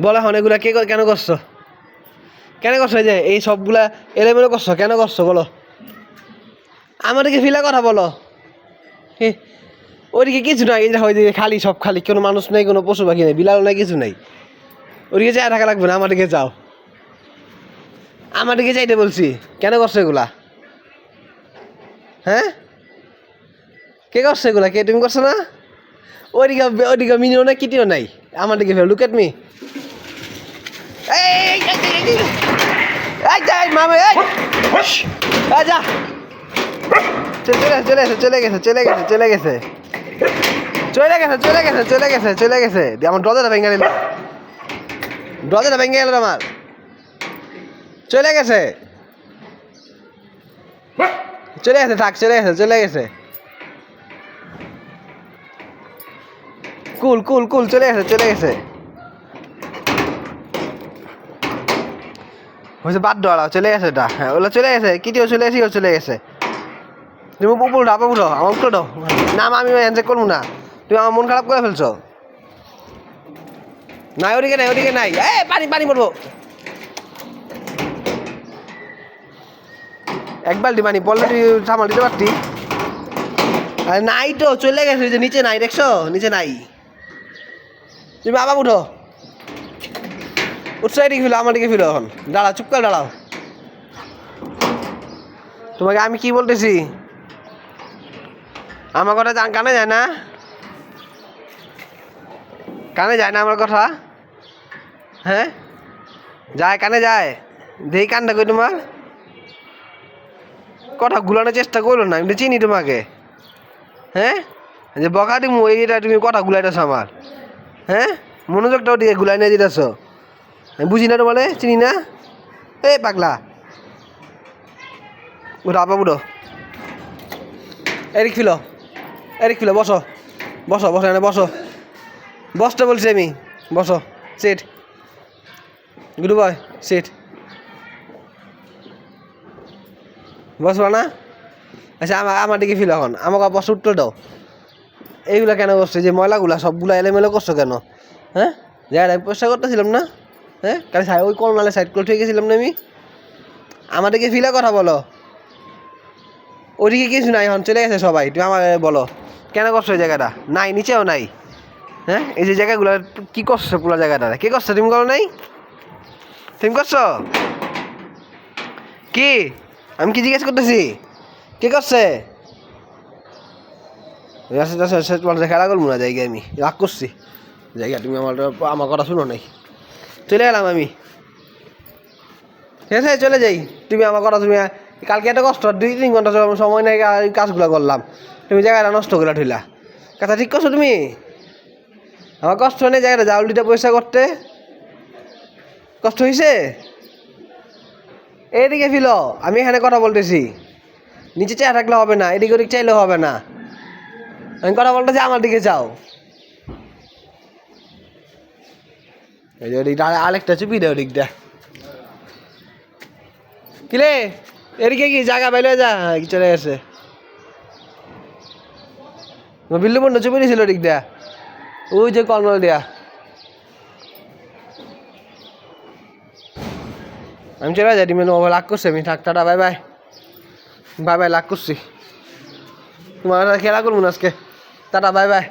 বলো এখন এগুলা কে কেন করছ? কেন করছ এই যে এই সবগুলা এলোমেলো করছ? কেন করছ বলো? আমাদেরকে ফিলা কথা বলো। হে, ওদিকে কিছু নাই এই যে ওইদিকে খালি সব খালি কোনো মানুষ নেই কোনো পশু পাখি নেই বিলাল নাই কিছু নেই। ওদিকে চাই থাকা লাগবে না আমাদেরকে যাও। আমাদেরকে চাইতে বলছি কেন করছ এগুলা? হ্যাঁ? কে করছ এগুলা? কে তুমি করছ না? ওদিকে ওদিকে মিনিও নাই কিটিও নাই। আমার দিকে লুক এট মি এই এই, এই, এই, এই, এই, এই, যাই, মামা, এই। যা। চলে চলে গেছে চলে গেছে চলে গেছে চলে গেছে। চলে গেছে চলে গেছে চলে গেছে চলে গেছে। দিয়ে আমার ভেঙে ভেঙে গেল আমার। চলে গেছে। চলে গেছে থাক চলে গেছে চলে গেছে। কুল কুল কুল চলে গেছে চলে গেছে। হয়েছে বাদ দেওয়া চলে গেছে এটা। হ্যাঁ ওগুলো চলে গেছে কিটিও চলে গেছে চলে গেছে? তুমি উপর ডাবা উঠো, আমার উঠো। দাও না আমি এনজয় করব না। তুমি আমার মন খারাপ করে ফেলছো। নাই, ওদিকে নাই ওদিকে নাই। এ পানি পানি পড়ব। এক বালতি পানি পড়লে তুই সামাল দিতে পারতি? আরে, নাই তো, চলে গেছে যে নিচে নাই, দেখছ? নিচে নাই। তুমি আবার উঠো। উঠছো এদিকে ফিলো আমার দিকে ফিলো এখন। দাঁড়াও, চুপ করে দাঁড়াও। তোমাকে আমি কি বলতেছি? আমার কথা জান কানে যায় না? কানে যায় না আমার কথা? হ্যাঁ? যায়, কানে যায়। দেই কানটা কই তোমার? কথা গুলানোর চেষ্টা করল না আমি চিনি তোমাকে। হ্যাঁ? যে বকা দিমু এইটা তুমি কথা গুলাইতেছ আমার। হ্যাঁ? মনোযোগটাও দিয়ে গুলাই নিয়ে দিতেছ আমি বুঝি না তোমারে চিনি না? এ পাগলা। উঠো আপা উঠো। এরিক ফিলো এরিক ফিলো, বসো। বসো বসো, এখানে বসো। বসতে বলছি আমি। বসো সিট গুড বয় সিট বসবা না আচ্ছা আমার আমার দিকে ফিল এখন। আমাকে বস উত্তর দাও। এইগুলা কেন করছ? যে ময়লাগুলা, সবগুলো এলোমেলো করছ কেন? হ্যাঁ? যাই পয়সা করতেছিলাম না? হ্যাঁ? কারণ ওই কলনালে সাইড করে ঠিক গেছিলাম না আমি? আমাদেরকে ফিলে কথা বলো। ওদিকে কিছু নাই, এখন চলে গেছে সবাই। তুমি আমার বলো, কেন করছ এই জায়গাটা? নাই, নিচেও নাই। হ্যাঁ? এই যে জায়গাগুলো, কি করছ পুরো জায়গাটা? কে করছ? তুমি করো নাই? তুমি করছ? কি? আমি কি জিজ্ঞেস করতেছি? কে করছে? খেলা করব না, জায়গায় আমি। রাগ করছি। জায়গা, তুমি আমার আমার কথা শুনো নাই। চলে গেলাম আমি। ঠিক আছে চলে যাই। তুমি আমার কথা তুমি কালকে এত কষ্ট, দুই তিন ঘণ্টা সম- সময় নেই কাজগুলো করলাম। তুমি জায়গাটা নষ্ট করে ঠইলা। কথা ঠিক করছ তুমি? আমার কষ্ট নেই জায়গাটা জাউল দিতে পয়সা করতে। কষ্ট হয়েছে এইদিকে ফিল আমি এখানে কথা বলতেছি। নিচে চেয়ে থাকলে হবে না, এদিকে ওদিক চাইলেও হবে না। আমি কথা বলতেছি আমার দিকে যাও। এই যে ওদিকটা আর- আরেকটা চুপি দে ওদিকটা কিলে এদিকে কি জায়গা বাইলে যা চলে গেছে? বিল্লু বন্ধু চুপি দিছিল ওদিকটা ওই যে কলমল দিয়া। আমি চলে যাই, ডিমের মোবাইল লাগ করছি, আমি থাক, tata, bye bye. Bye bye, লাগ করছি। তোমার খেলা করব না আজকে। টাটা, বাই বাই।